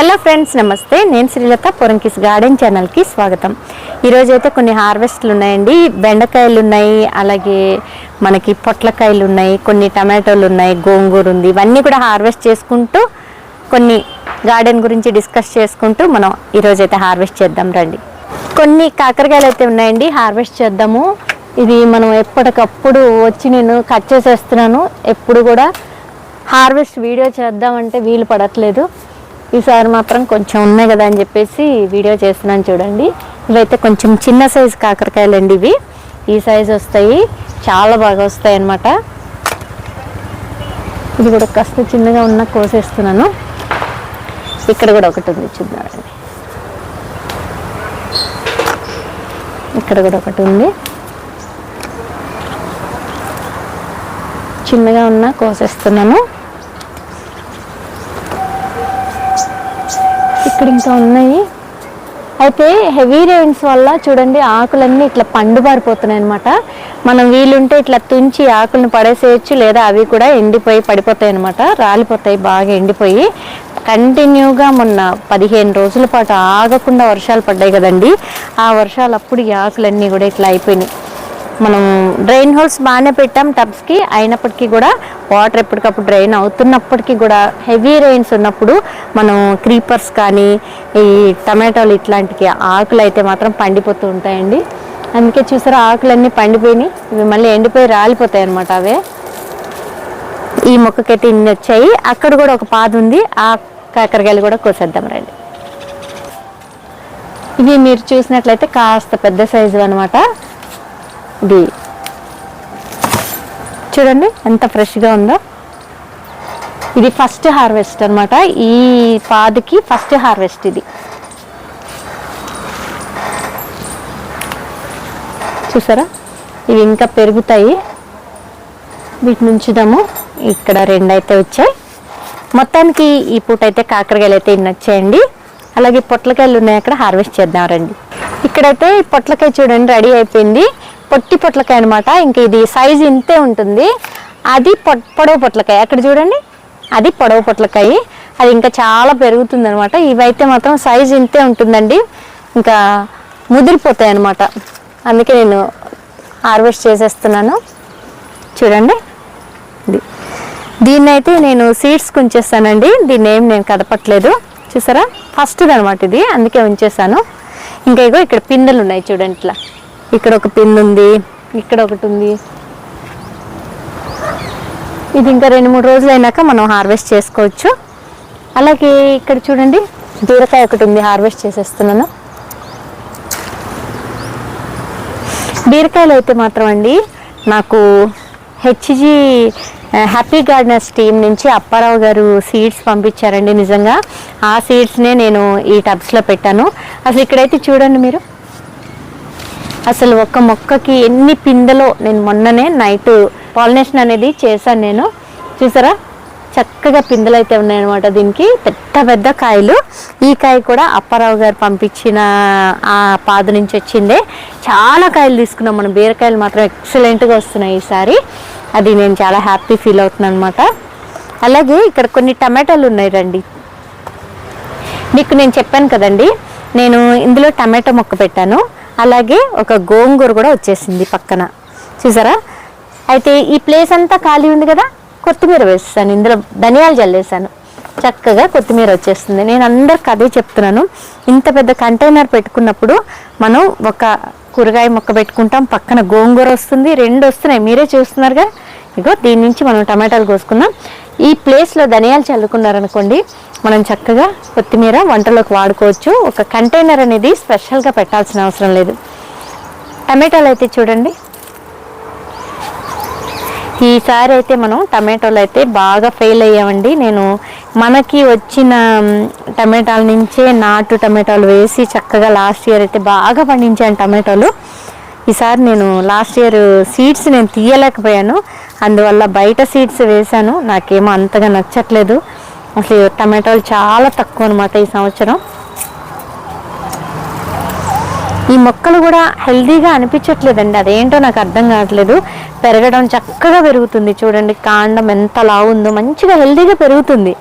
Hello friends నమస్తే. నేను Srilatha Porankis garden ఛానల్కి స్వాగతం. ఈరోజు అయితే కొన్ని హార్వెస్ట్లు ఉన్నాయండి. బెండకాయలు ఉన్నాయి అలాగే మనకి పొట్లకాయలు ఉన్నాయి కొన్ని టమాటోలు ఉన్నాయి గోంగూర ఉంది. ఇవన్నీ కూడా హార్వెస్ట్ చేసుకుంటూ కొన్ని గార్డెన్ గురించి డిస్కస్ చేసుకుంటూ మనం ఈరోజు అయితే హార్వెస్ట్ చేద్దాం రండి. కొన్ని కాకరకాయలు అయితే ఉన్నాయండి. హార్వెస్ట్ చేద్దాము. ఇది మనం ఎప్పటికప్పుడు వచ్చి నేను కట్ చేసేస్తున్నాను. ఎప్పుడు కూడా హార్వెస్ట్ వీడియో చేద్దామంటే వీలు పడట్లేదు. ఈసారి మాత్రం కొంచెం ఉన్నాయి కదా అని చెప్పేసి వీడియో చేస్తున్నాను చూడండి. ఇవైతే కొంచెం చిన్న సైజు కాకరకాయలు అండి ఇవి. ఈ సైజు వస్తాయి. చాలా బాగా వస్తాయి అన్నమాట. ఇది కూడా కాస్త చిన్నగా ఉన్న కోసేస్తున్నాను. ఇక్కడ కూడా ఒకటి ఉంది చూద్దామండి ఇక్కడ కూడా ఒకటి ఉంది. చిన్నగా ఉన్న కోసేస్తున్నాను. ఇక్కడ ఇంకా ఉన్నాయి. అయితే హెవీ రెయిన్స్ వల్ల చూడండి ఆకులన్నీ ఇట్లా పండుబారిపోతున్నాయి అనమాట మనం వీలుంటే ఇట్లా తుంచి ఆకులను పడేసేయచ్చు లేదా అవి కూడా ఎండిపోయి పడిపోతాయి అనమాట రాలిపోతాయి బాగా ఎండిపోయి. కంటిన్యూగా మొన్న పదిహేను రోజుల పాటు ఆగకుండా వర్షాలు పడ్డాయి కదండి. ఆ వర్షాలు అప్పుడు ఈ ఆకులన్నీ కూడా ఇట్లా అయిపోయినాయి. మనం డ్రైన్ హోల్స్ బాగానే పెట్టాం టబ్స్కి అయినప్పటికీ కూడా వాటర్ ఎప్పటికప్పుడు డ్రైన్ అవుతున్నప్పటికీ కూడా హెవీ రెయిన్స్ ఉన్నప్పుడు మనం క్రీపర్స్ కానీ ఈ టమాటోలు ఇట్లాంటికి ఆకులు అయితే మాత్రం పండిపోతూ ఉంటాయండి. అందుకే చూసారా ఆకులన్నీ పండిపోయినాయి. ఇవి మళ్ళీ ఎండిపోయి రాలిపోతాయి అనమాట అవే. ఈ మొక్కకైతే ఇన్ని వచ్చాయి. అక్కడ కూడా ఒక పాదు ఉంది. ఆ కాకరకాయలు కూడా కోసేద్దాం రండి. ఇవి మీరు చూసినట్లయితే కాస్త పెద్ద సైజు అనమాట ఇది చూడండి ఎంత ఫ్రెష్గా ఉందో. ఇది ఫస్ట్ హార్వెస్ట్ అనమాట ఈ పాదికి ఫస్ట్ హార్వెస్ట్ ఇది. చూసారా? ఇవి ఇంకా పెరుగుతాయి. వీటి నుంచిదాము ఇక్కడ రెండు అయితే వచ్చాయి. మొత్తానికి ఈ పూట అయితే కాకరకాయలు అయితే ఇన్ని వచ్చాయండి. అలాగే పొట్లకాయలు ఉన్నాయి అక్కడ హార్వెస్ట్ చేద్దాం రండి. ఇక్కడైతే ఈ పొట్లకాయ చూడండి రెడీ అయిపోయింది. పొట్టి పొట్లకాయ అనమాట ఇంకా ఇది సైజు ఇంతే ఉంటుంది. అది పొట్ పొడవు పొట్లకాయ. అక్కడ చూడండి? అది పొడవు పొట్లకాయ. అది ఇంకా చాలా పెరుగుతుంది అనమాట ఇవైతే మాత్రం సైజు ఇంతే ఉంటుందండి. ఇంకా ముదిరిపోతాయి అనమాట అందుకే నేను హార్వెస్ట్ చేసేస్తున్నాను. చూడండి. ఇది. దీన్ని అయితే నేను సీడ్స్కి ఉంచేస్తానండి దీన్ని ఏం నేను కదపట్లేదు. చూసారా? ఫస్ట్ అనమాట ఇది. అందుకే ఉంచేసాను. ఇంకా ఇగో ఇక్కడ పిందెలు ఉన్నాయి చూడండి ఇట్లా. ఇక్కడ ఒక పిన్ ఉంది. ఇక్కడ ఒకటి ఉంది. ఇది ఇంకా రెండు మూడు రోజులు అయినాక మనం హార్వెస్ట్ చేసుకోవచ్చు. అలాగే ఇక్కడ చూడండి బీరకాయ ఒకటి ఉంది హార్వెస్ట్ చేసేస్తున్నాను. బీరకాయలు అయితే మాత్రం అండి నాకు హెచ్జీ హ్యాపీ గార్డెనర్స్ టీం నుంచి అప్పారావు గారు సీడ్స్ పంపించారండి నిజంగా. ఆ సీడ్స్నే నేను ఈ టబ్స్లో పెట్టాను. అసలు ఇక్కడైతే చూడండి మీరు. అసలు ఒక మొక్కకి ఎన్ని పిండలో నేను మొన్ననే నైట్ పాలినేషన్ అనేది చేశాను నేను. చూసారా? చక్కగా పిందెలు అయితే ఉన్నాయన్నమాట దీనికి. పెద్ద పెద్ద కాయలు. ఈ కాయ కూడా అప్పారావు గారు పంపించిన ఆ పాదు నుంచి వచ్చిందే. చాలా కాయలు తీసుకున్నాం మనం. బీరకాయలు మాత్రం ఎక్సలెంట్గా వస్తున్నాయి ఈసారి. అది నేను చాలా హ్యాపీ ఫీల్ అవుతున్నాను అనమాట అలాగే ఇక్కడ కొన్ని టమాటాలు ఉన్నాయి రండి. మీకు నేను చెప్పాను కదండి. నేను ఇందులో టమాటో మొక్క పెట్టాను. అలాగే ఒక గోంగూర కూడా వచ్చేసింది పక్కన. చూసారా? అయితే ఈ ప్లేస్ అంతా ఖాళీ ఉంది కదా? కొత్తిమీర వేస్తాను ఇందులో ధనియాలు చల్లేసాను చక్కగా కొత్తిమీర వచ్చేస్తుంది. నేను అందరికి అదే చెప్తున్నాను. ఇంత పెద్ద కంటైనర్ పెట్టుకున్నప్పుడు మనం ఒక కూరగాయ మొక్క పెట్టుకుంటాం. పక్కన గోంగూర వస్తుంది రెండు వస్తున్నాయి. మీరే చూస్తున్నారుగా? ఇగో దీని నుంచి మనం టమాటాలు కోసుకున్నాం ఈ ప్లేస్లో ధనియాలు చల్లుకున్నారనుకోండి మనం చక్కగా కొత్తిమీర వంటలోకి వాడుకోవచ్చు. ఒక కంటైనర్ అనేది స్పెషల్గా పెట్టాల్సిన అవసరం లేదు. టమాటాలు అయితే చూడండి. ఈసారి అయితే మనం టమాటోలు అయితే బాగా ఫెయిల్ అయ్యామండి. నేను మనకి వచ్చిన టమాటాల నుంచే నాటు టమాటాలు వేసి చక్కగా లాస్ట్ ఇయర్ అయితే బాగా పండించాను టమాటోలు. ఈసారి నేను లాస్ట్ ఇయర్ సీడ్స్ నేను తీయలేకపోయాను. అందువల్ల బయట సీడ్స్ వేశాను. నాకేమో అంతగా నచ్చట్లేదు. అసలు టమాటోలు చాలా తక్కువ అనమాట ఈ సంవత్సరం. ఈ మొక్కలు కూడా హెల్దీగా అనిపించట్లేదండి. అదేంటో నాకు అర్థం కావట్లేదు. పెరగడం చక్కగా పెరుగుతుంది చూడండి. కాండం ఎంత లావుందో మంచిగా హెల్దీగా పెరుగుతుంది.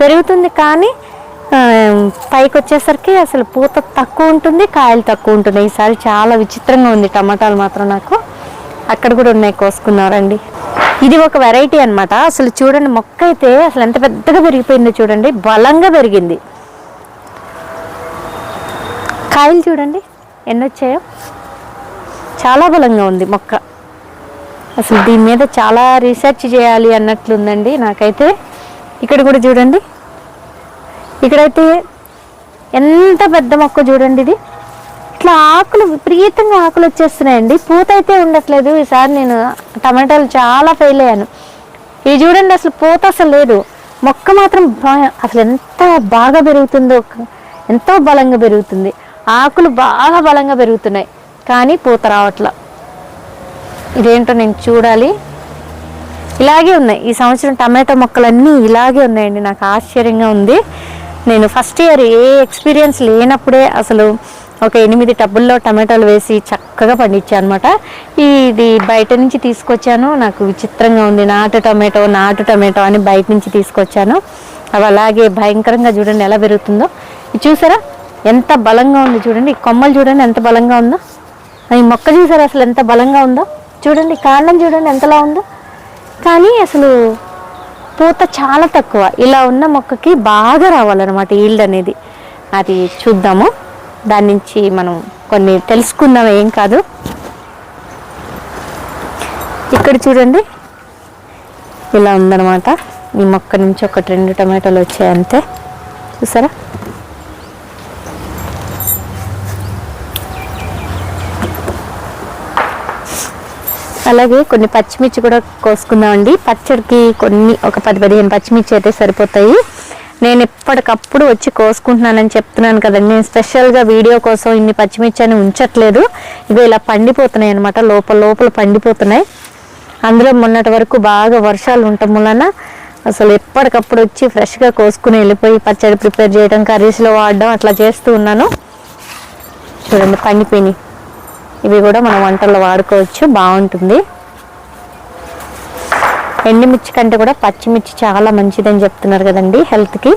పెరుగుతుంది కానీ పైకి వచ్చేసరికి అసలు పూత తక్కువ ఉంటుంది కాయలు తక్కువ ఉంటుంది ఈసారి చాలా విచిత్రంగా ఉంది టమాటాలు మాత్రం నాకు. అక్కడ కూడా ఉన్నాయి కోసుకున్నారండి. ఇది ఒక వెరైటీ అనమాట అసలు చూడండి మొక్క అయితే అసలు ఎంత పెద్దగా పెరిగిపోయిందో చూడండి. బలంగా పెరిగింది. కాయలు చూడండి ఎన్ని వచ్చాయో చాలా బలంగా ఉంది మొక్క. అసలు దీని మీద చాలా రీసెర్చ్ చేయాలి అన్నట్లుందండి నాకైతే. ఇక్కడ కూడా చూడండి. ఇక్కడైతే ఎంత పెద్ద మొక్క చూడండి ఇది. ఇట్లా ఆకులు విపరీతంగా ఆకులు వచ్చేస్తున్నాయండి. పూత అయితే ఉండట్లేదు. ఈసారి నేను టమాటాలు చాలా ఫెయిల్ అయ్యాను. ఇది చూడండి అసలు పూత అసలు లేదు. మొక్క మాత్రం అసలు ఎంత బాగా పెరుగుతుందో ఎంతో బలంగా పెరుగుతుంది. ఆకులు బాగా బలంగా పెరుగుతున్నాయి. కానీ పూత రావట్లా. ఇదేంటో నేను చూడాలి. ఇలాగే ఉన్నాయి. ఈ సంవత్సరం టమాటో మొక్కలన్నీ ఇలాగే ఉన్నాయండి. నాకు ఆశ్చర్యంగా ఉంది. నేను ఫస్ట్ ఇయర్ ఏ ఎక్స్పీరియన్స్ లేనప్పుడే అసలు ఒక ఎనిమిది టబ్బుల్లో టమాటాలు వేసి చక్కగా పండించాను అనమాట ఇది బయట నుంచి తీసుకొచ్చాను. నాకు విచిత్రంగా ఉంది. నాటు టమాటో నాటు టమాటో అని బయట నుంచి తీసుకొచ్చాను. అవి అలాగే భయంకరంగా చూడండి ఎలా పెరుగుతుందో. ఇది చూసారా? ఎంత బలంగా ఉంది చూడండి. కొమ్మలు చూడండి ఎంత బలంగా ఉందో. ఈ మొక్క చూసారా అసలు ఎంత బలంగా ఉందో? చూడండి కాండం చూడండి ఎంతలా ఉందో. కానీ అసలు పూత చాలా తక్కువ. ఇలా ఉన్న మొక్కకి బాగా రావాలన్నమాట ఈల్డ్ అనేది. అది చూద్దాము. దాని నుంచి మనం కొన్ని తెలుసుకుందాం ఏం కాదు. ఇక్కడ చూడండి. ఇలా ఉందన్నమాట. ఈ మొక్క నుంచి ఒకటి రెండు టమాటాలు వచ్చాయి అంతే. చూసారా? అలాగే కొన్ని పచ్చిమిర్చి కూడా కోసుకుందామండి. పచ్చడికి కొన్ని ఒక పది పదిహేను పచ్చిమిర్చి అయితే సరిపోతాయి. నేను ఎప్పటికప్పుడు వచ్చి కోసుకుంటున్నానని చెప్తున్నాను కదండి. నేను స్పెషల్గా వీడియో కోసం ఇన్ని పచ్చిమిర్చి అని ఉంచట్లేదు. ఇవి ఇలా పండిపోతున్నాయి అనమాట లోపల లోపల పండిపోతున్నాయి. అందులో మొన్నటి వరకు బాగా వర్షాలు ఉండటం వలన అసలు ఎప్పటికప్పుడు వచ్చి ఫ్రెష్గా కోసుకుని వెళ్ళిపోయి పచ్చడి ప్రిపేర్ చేయడం కర్రీస్లో వాడడం అట్లా చేస్తూ ఉన్నాను. చూడండి పండిపోయినాయి. ఇవి కూడా మనం వంటల్లో వాడుకోవచ్చు. బాగుంటుంది. ఎండుమిర్చి కంటే కూడా పచ్చిమిర్చి చాలా మంచిదని చెప్తున్నారు కదండి హెల్త్కి.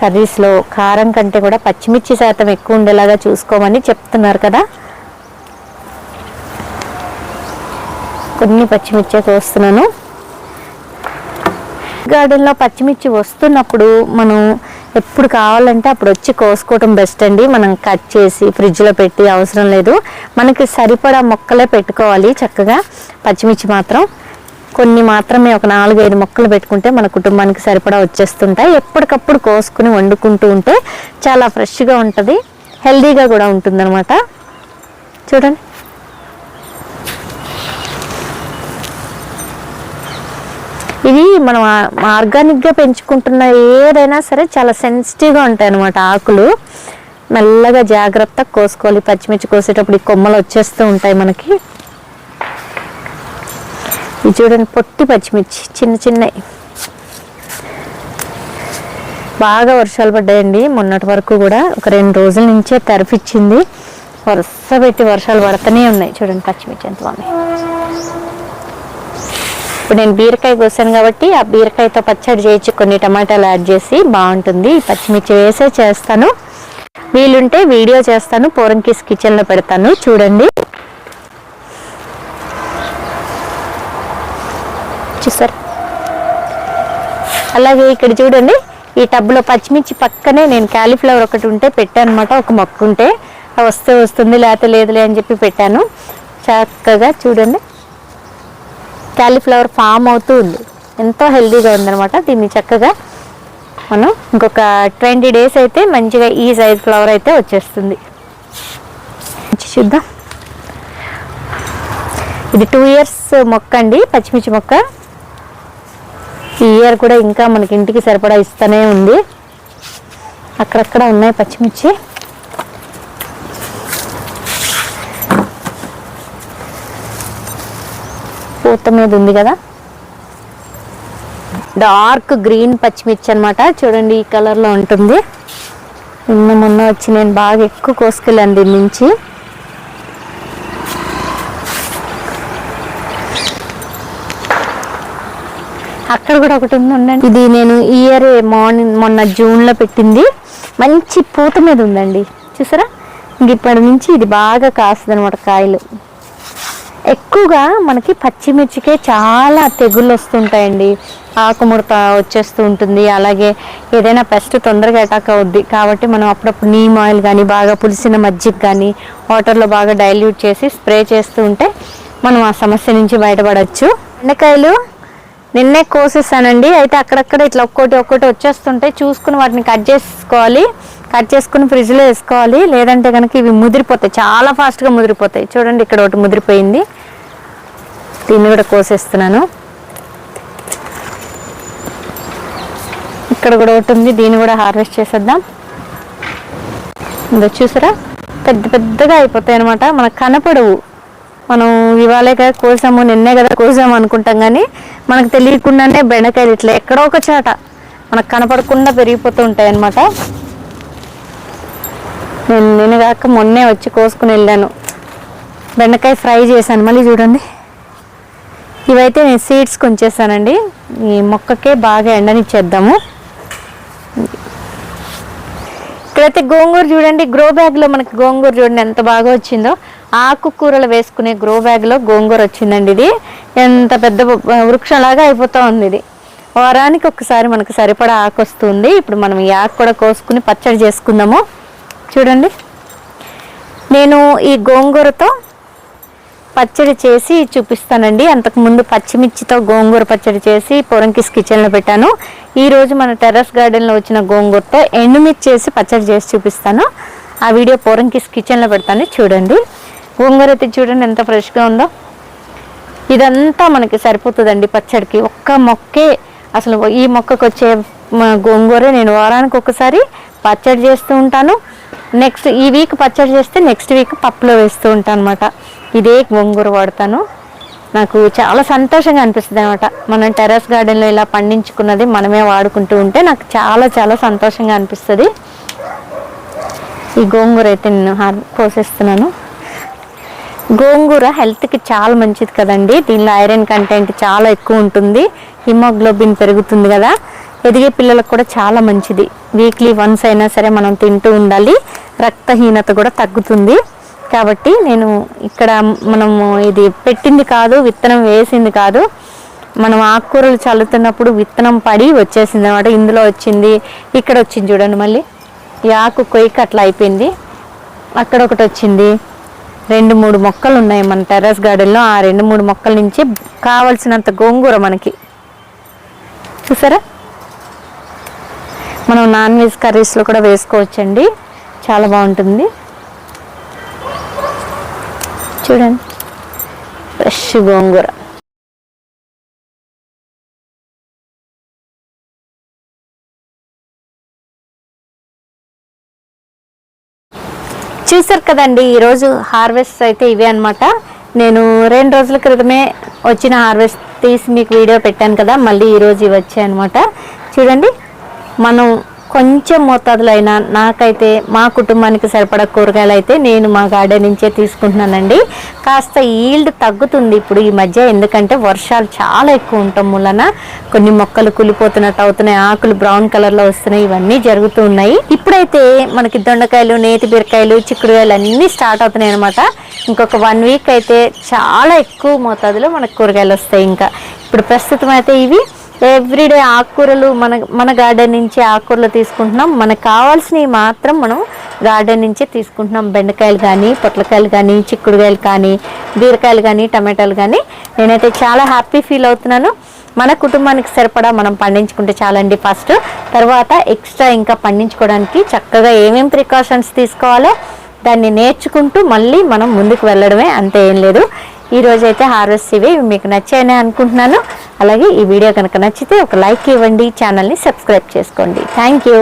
కర్రీస్లో కారం కంటే కూడా పచ్చిమిర్చి శాతం ఎక్కువ ఉండేలాగా చూసుకోమని చెప్తున్నారు కదా. కొన్ని పచ్చిమిర్చి కోస్తున్నాను గార్డెన్లో పచ్చిమిర్చి వస్తున్నప్పుడు మనం ఎప్పుడు కావాలంటే అప్పుడు వచ్చి కోసుకోవటం బెస్ట్ అండి. మనం కట్ చేసి ఫ్రిడ్జ్లో పెట్టి అవసరం లేదు. మనకి సరిపడా మొక్కలే పెట్టుకోవాలి చక్కగా పచ్చిమిర్చి మాత్రం. కొన్ని మాత్రమే ఒక నాలుగైదు మొక్కలు పెట్టుకుంటే మన కుటుంబానికి సరిపడా వచ్చేస్తుంటాయి. ఎప్పటికప్పుడు కోసుకుని వండుకుంటూ ఉంటే చాలా ఫ్రెష్గా ఉంటుంది హెల్దీగా కూడా ఉంటుందన్నమాట. చూడండి. ఇవి మనం ఆర్గానిక్గా పెంచుకుంటున్న ఏదైనా సరే చాలా సెన్సిటివ్గా ఉంటాయి అన్నమాట ఆకులు. మెల్లగా జాగ్రత్తగా కోసుకోవాలి. పచ్చిమిర్చి కోసేటప్పుడు ఈ కొమ్మలు వచ్చేస్తూ ఉంటాయి మనకి. ఇది చూడండి పొట్టి పచ్చిమిర్చి చిన్న చిన్నవి. బాగా వర్షాలు పడ్డాయండి. మొన్నటి వరకు కూడా ఒక రెండు రోజుల నుంచే తెరపిచ్చింది. వరుస పెట్టి వర్షాలు పడుతూనే ఉన్నాయి. చూడండి పచ్చిమిర్చి ఎంత బాగుంది ఇప్పుడు నేను బీరకాయ కోసాను కాబట్టి ఆ బీరకాయతో పచ్చడి చేయించి కొన్ని టమాటాలు యాడ్ చేసి బాగుంటుంది. పచ్చిమిర్చి వేసే చేస్తాను. వీలుంటే వీడియో చేస్తాను. పోరంకిస్ కిచెన్లో పెడతాను. చూడండి. చూసారు అలాగే ఇక్కడ చూడండి ఈ టబ్లో పచ్చిమిర్చి పక్కనే నేను క్యాలీఫ్లవర్ ఒకటి ఉంటే పెట్టాను అనమాట ఒక మొక్క ఉంటే. అది వస్తే వస్తుంది లేకపోతే లేదులే అని చెప్పి పెట్టాను. చక్కగా చూడండి క్యాలీఫ్లవర్ ఫామ్ అవుతూ ఉంది. ఎంతో హెల్దీగా ఉందనమాట దీన్ని చక్కగా. మనం ఇంకొక ట్వంటీ డేస్ అయితే మంచిగా ఈ సైజ్ ఫ్లవర్ అయితే వచ్చేస్తుంది. మంచి చూద్దాం. ఇది టూ ఇయర్స్ మొక్క అండి పచ్చిమిర్చి మొక్క. ఈ ఇయర్ కూడా ఇంకా మనకి ఇంటికి సరిపడా ఇస్తూనే ఉంది. అక్కడక్కడ ఉన్నాయి పచ్చిమిర్చి. పూత మీద ఉంది కదా. డార్క్ గ్రీన్ పచ్చిమిర్చి అనమాట చూడండి ఈ కలర్లో ఉంటుంది. నిన్న మొన్న వచ్చి నేను బాగా ఎక్కువ కోసుకెళ్ళాను దీని నుంచి. అక్కడ కూడా ఒకటి ఉంది ఉండండి ఇది నేను ఇయర్ మార్నింగ్ మొన్న జూన్లో పెట్టింది. మంచి పూత మీద ఉందండి. చూసారా? ఇంక ఇప్పటి నుంచి ఇది బాగా కాస్తుంది అనమాట కాయలు. ఎక్కువగా మనకి పచ్చిమిర్చికే చాలా తెగుళ్ళు వస్తుంటాయండి. ఆకుముడత వచ్చేస్తూ ఉంటుంది. అలాగే ఏదైనా పెస్ట్ తొందరగా అటాక్ అవుద్ది. కాబట్టి మనం అప్పుడప్పుడు నీమ్ ఆయిల్ కానీ బాగా పులిసిన మజ్జిగ కానీ వాటర్లో బాగా డైల్యూట్ చేసి స్ప్రే చేస్తూ ఉంటే మనం ఆ సమస్య నుంచి బయటపడవచ్చు బెండకాయలు నిన్నే కోసేసానండి. అయితే అక్కడక్కడ ఇట్లా ఒక్కోటి ఒక్కోటి వచ్చేస్తుంటాయి చూసుకుని వాటిని కట్ చేసుకోవాలి. కట్ చేసుకుని ఫ్రిడ్జ్లో వేసుకోవాలి. లేదంటే కనుక ఇవి ముదిరిపోతాయి. చాలా ఫాస్ట్గా ముదిరిపోతాయి. చూడండి ఇక్కడ ఒకటి ముదిరిపోయింది. దీన్ని కూడా కోసేస్తున్నాను. ఇక్కడ కూడా ఒకటి ఉంది. దీన్ని కూడా హార్వెస్ట్ చేసేద్దాం. ఇందో చూసారా? పెద్ద పెద్దగా అయిపోతాయి అనమాట మనకు కనపడవు. మనం ఇవాళే కదా కోసాము నిన్నే కదా కోసాము అనుకుంటాం కానీ మనకు తెలియకుండానే బెండకాయలు ఇట్లా ఎక్కడో ఒక చాట మనకు కనపడకుండా పెరిగిపోతూ ఉంటాయి అనమాట నేను నేను కాక మొన్నే వచ్చి కోసుకుని వెళ్ళాను. బెండకాయ ఫ్రై చేశాను. మళ్ళీ చూడండి. ఇవైతే నేను సీడ్స్ కొంచేసానండి. ఈ మొక్కకే బాగా ఎండనిచ్చేద్దాము. ఇక్కడైతే గోంగూర చూడండి. గ్రో బ్యాగ్లో మనకి గోంగూర చూడండి ఎంత బాగా వచ్చిందో. ఆకుకూరలు వేసుకునే గ్రో బ్యాగ్లో గోంగూర వచ్చిందండి ఇది. ఎంత పెద్ద వృక్షంలాగా అయిపోతూ ఉంది ఇది. వారానికి ఒకసారి మనకు సరిపడా ఆకు వస్తుంది. ఇప్పుడు మనం ఈ ఆకు కూడా కోసుకుని పచ్చడి చేసుకుందాము. చూడండి. నేను ఈ గోంగూరతో పచ్చడి చేసి చూపిస్తానండి. అంతకుముందు పచ్చిమిర్చితో గోంగూర పచ్చడి చేసి పొరంకిస్ కిచెన్లో పెట్టాను. ఈరోజు మన టెర్రస్ గార్డెన్లో వచ్చిన గోంగూరతో ఎండుమిర్చి చేసి పచ్చడి చేసి చూపిస్తాను. ఆ వీడియో పొరంకిస్ కిచెన్లో పెడతాను. చూడండి. గోంగూర అయితే చూడండి ఎంత ఫ్రెష్గా ఉందో. ఇదంతా మనకి సరిపోతుందండి పచ్చడికి. ఒక్క మొక్కే అసలు ఈ మొక్కకు వచ్చే గోంగూర నేను వారానికి ఒకసారి పచ్చడి చేస్తూ ఉంటాను. నెక్స్ట్ ఈ వీక్ పచ్చడి చేస్తే నెక్స్ట్ వీక్ పప్పులో వేస్తూ ఉంటాను అనమాట ఇదే గోంగూర వాడతాను. నాకు చాలా సంతోషంగా అనిపిస్తుంది అనమాట మనం టెర్రస్ గార్డెన్లో ఇలా పండించుకున్నది మనమే వాడుకుంటూ ఉంటే నాకు చాలా చాలా సంతోషంగా అనిపిస్తుంది. ఈ గోంగూర అయితే నేను హార్- కోసేస్తున్నాను గోంగూర హెల్త్కి చాలా మంచిది కదండి. దీనిలో ఐరన్ కంటెంట్ చాలా ఎక్కువ ఉంటుంది. హిమోగ్లోబిన్ పెరుగుతుంది కదా. ఎదిగే పిల్లలకు కూడా చాలా మంచిది. వీక్లీ వన్స్ అయినా సరే మనం తింటూ ఉండాలి. రక్తహీనత కూడా తగ్గుతుంది. కాబట్టి నేను ఇక్కడ మనము ఇది పెట్టింది కాదు విత్తనం వేసింది కాదు. మనం ఆకుకూరలు చల్లుతున్నప్పుడు విత్తనం పడి వచ్చేసింది అనమాట ఇందులో వచ్చింది ఇక్కడ వచ్చింది చూడండి మళ్ళీ. ఈ ఆకు కొయ్యకి అట్లా అయిపోయింది. అక్కడ ఒకటి వచ్చింది. రెండు మూడు మొక్కలు ఉన్నాయి మన టెర్రస్ గార్డెన్లో. ఆ రెండు మూడు మొక్కల నుంచి కావలసినంత గోంగూర మనకి. చూసారా? మనం నాన్ వెజ్ కర్రీస్లో కూడా వేసుకోవచ్చండి. చాలా బాగుంటుంది. చూడండి. ఫ్రెష్ గోంగూర. చూసారు కదండి ఈరోజు హార్వెస్ట్ అయితే ఇవే అనమాట నేను రెండు రోజుల క్రితమే వచ్చిన హార్వెస్ట్ తీసి మీకు వీడియో పెట్టాను కదా మళ్ళీ ఈరోజు ఇవి వచ్చాయి అనమాట చూడండి మనం కొంచెం మోతాదులో అయినా నాకైతే మా కుటుంబానికి సరిపడా కూరగాయలు అయితే నేను మా గార్డెన్ నుంచే తీసుకుంటున్నానండి. కాస్త ఈల్డ్ తగ్గుతుంది ఇప్పుడు ఈ మధ్య ఎందుకంటే వర్షాలు చాలా ఎక్కువ ఉండటం వలన కొన్ని మొక్కలు కులిపోతున్నట్టు అవుతున్నాయి ఆకులు బ్రౌన్ కలర్లో వస్తున్నాయి ఇవన్నీ జరుగుతూ ఉన్నాయి. ఇప్పుడైతే మనకి దొండకాయలు నేతి బీరకాయలు చిక్కుడుకాయలు అన్నీ స్టార్ట్ అవుతున్నాయి అనమాట ఇంకొక వన్ వీక్ అయితే చాలా ఎక్కువ మోతాదులో మనకు కూరగాయలు వస్తాయి ఇంకా. ఇప్పుడు ప్రస్తుతం అయితే ఇవి ఎవ్రీడే ఆకుకూరలు మన మన గార్డెన్ నుంచి ఆకుకూరలు తీసుకుంటున్నాం. మనకు కావాల్సినవి మాత్రం మనం గార్డెన్ నుంచే తీసుకుంటున్నాం. బెండకాయలు కానీ పొట్లకాయలు కానీ చిక్కుడుకాయలు కానీ బీరకాయలు కానీ టమాటాలు కానీ. నేనైతే చాలా హ్యాపీ ఫీల్ అవుతున్నాను. మన కుటుంబానికి సరిపడా మనం పండించుకుంటే చాలండి ఫస్ట్. తర్వాత ఎక్స్ట్రా ఇంకా పండించుకోవడానికి చక్కగా ఏమేమి ప్రికాషన్స్ తీసుకోవాలో దాన్ని నేర్చుకుంటూ మళ్ళీ మనం ముందుకు వెళ్ళడమే అంతే ఏం లేదు. ఈ అయితే హార్వెస్ట్ ఇవి మీకు నచ్చాయని అనుకుంటున్నాను. అలాగే ఈ వీడియో కనుక నచ్చితే ఒక లైక్ ఇవ్వండి ఛానల్ని సబ్స్క్రైబ్ చేసుకోండి. Thank you.